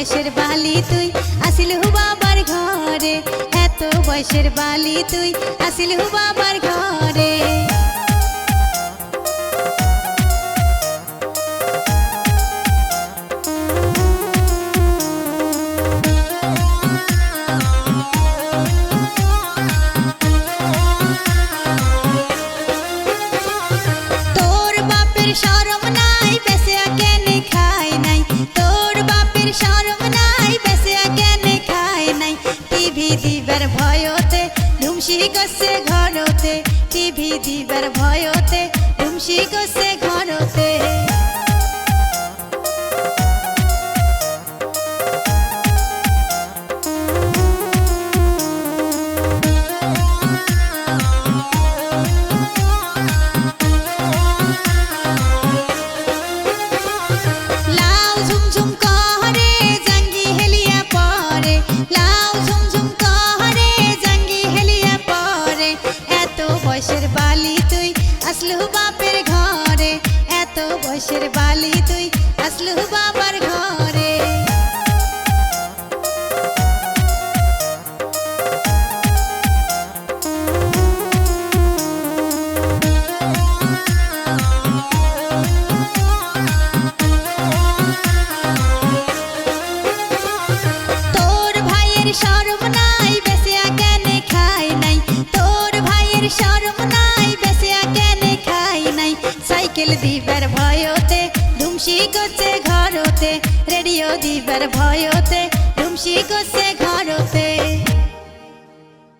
বয়সের বালি তুই। আসিল হু বাবার ঘরে, এত বয়সের বালি তুই। আসিল হু বাবার ঘরে। তোর টিভি দিবার ভয়তে ধুমসি গসে ঘনতে টিভি দিবার ভয়তে ধুমসি গসে ঘরতে বয়সের বালি তুই আসলু বাপের ঘরে। এত বয়সের বালি তুই আসলু বাবার ঘরে। তোর সাইকেল দিবার ভয়তে ধুমসি করছে ঘরতে রেডিও দিবার ভয়তে ধুমসি করছে